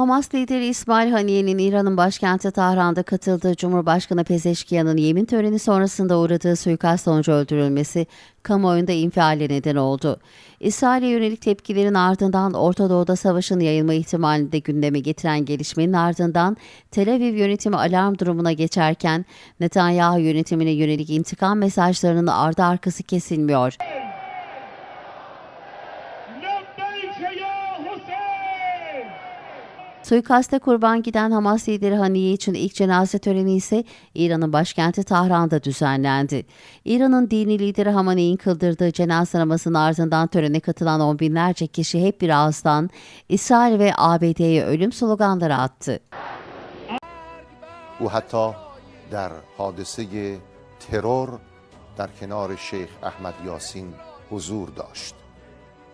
Hamas lideri İsmail Haniye'nin İran'ın başkenti Tahran'da katıldığı Cumhurbaşkanı Pezeşkiyan'ın yemin töreni sonrasında uğradığı suikast sonucu öldürülmesi kamuoyunda infiale neden oldu. İsrail'e yönelik tepkilerin ardından Orta Doğu'da savaşın yayılma ihtimalini de gündeme getiren gelişmenin ardından Tel Aviv yönetimi alarm durumuna geçerken Netanyahu yönetimine yönelik intikam mesajlarının ardı arkası kesilmiyor. لبیک یا حسین Suikaste kurban giden Hamas lideri Haniye için ilk cenaze töreni ise İran'ın başkenti Tahran'da düzenlendi. İran'ın dini lideri Hamaney'in kıldırdığı cenaze namazının ardından törene katılan on binlerce kişi hep bir ağızdan İsrail ve ABD'ye ölüm sloganları attı. او حتی در حادثه ترور در کنار شیخ احمد یاسین حضور داشت